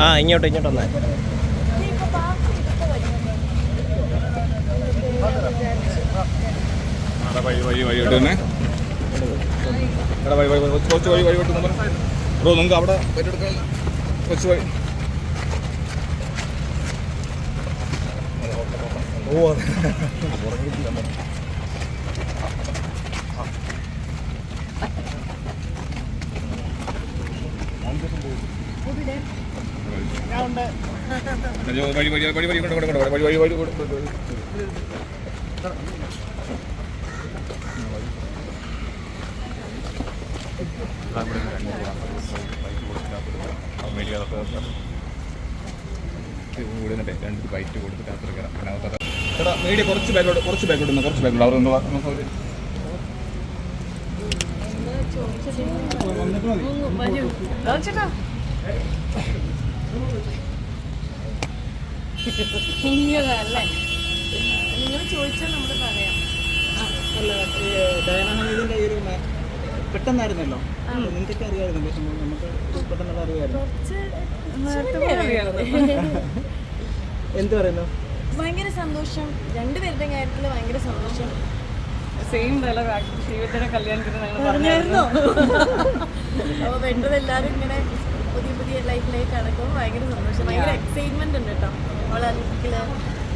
ആ ഇങ്ങോട്ട് ഇങ്ങോട്ട് വന്നേ. കൊച്ചു ബ്രോ നമുക്ക് അവിടെ കൊച്ചു ഓ രണ്ട് ബൈറ്റ് കൊടുത്തിട്ട് അത്ര മീഡിയ കുറച്ച് ബാക്കോട്ട് കുറച്ച് ബാക്കോട്ട് കുറച്ച് ബാക്കോട്ട് അവർ നമുക്ക് അവർ കുഞ്ഞതല്ലേ നിങ്ങൾ ചോദിച്ചാൽ നമ്മൾ പറയാം അല്ല ഈ ഡയന ഹമീദിന്റെ ഈ ഒരു മ- പെട്ടെന്നായിരുന്നല്ലോ നിങ്ങൾക്കൊക്കെ അറിയായിരുന്നു പക്ഷെ നമുക്ക് പെട്ടെന്നുള്ള അറിയായിരുന്നു എന്ത് പറയുന്നു? ഭയങ്കര സന്തോഷം. രണ്ടുപേരുടെ കാര്യത്തിൽ ഭയങ്കര സന്തോഷം. സെയിം ഡയലോഗ് ശിവത്തിന്റെ കല്യാണത്തിന് ഞങ്ങൾ പറഞ്ഞായിരുന്നോ? അപ്പോൾ പെട്ടെന്ന് എല്ലാവരും ഇങ്ങനെ പുതിയ പുതിയ ലൈഫിലേക്ക് നടക്കുമ്പോൾ ഭയങ്കര സന്തോഷം. ഭയങ്കര എക്സൈറ്റ്മെന്റ് ഉണ്ട് കേട്ടോ. അവളെ ലുക്കിൽ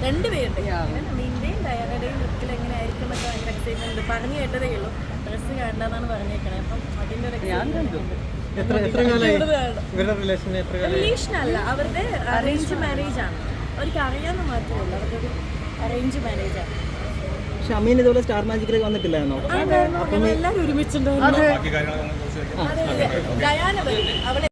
രണ്ടുപേരുടെ നിന്റെയും ഡയാനയുടെയും ലുക്കിൽ എങ്ങനെ ആയിരിക്കും എന്നൊക്കെ ഭയങ്കര എക്സൈറ്റ്മെന്റ് ഉണ്ട്. പറഞ്ഞു കേട്ടതേ ഉള്ളൂ. ഡ്രസ്സ് കണ്ടെന്നാണ് പറഞ്ഞേക്കണേ. അപ്പം അതിന്റെ ഒരു excitement ഉണ്ട്. റിലേഷൻ അല്ല. അവരുടെ അറേഞ്ച് മാരേജ് ആണ്. അവർക്ക് അറിയാമെന്ന് മാത്രമേ ഉള്ളൂ. അവർക്കൊരു അറേഞ്ച് മാരേജ് ആണ്. പക്ഷെ അമ്മീൻ ഇതുപോലെ സ്റ്റാർ മാജിക്കിലേക്ക് വന്നിട്ടില്ലായിരുന്നോ? എല്ലാവരും ഒരുമിച്ചുണ്ടായിരുന്നു.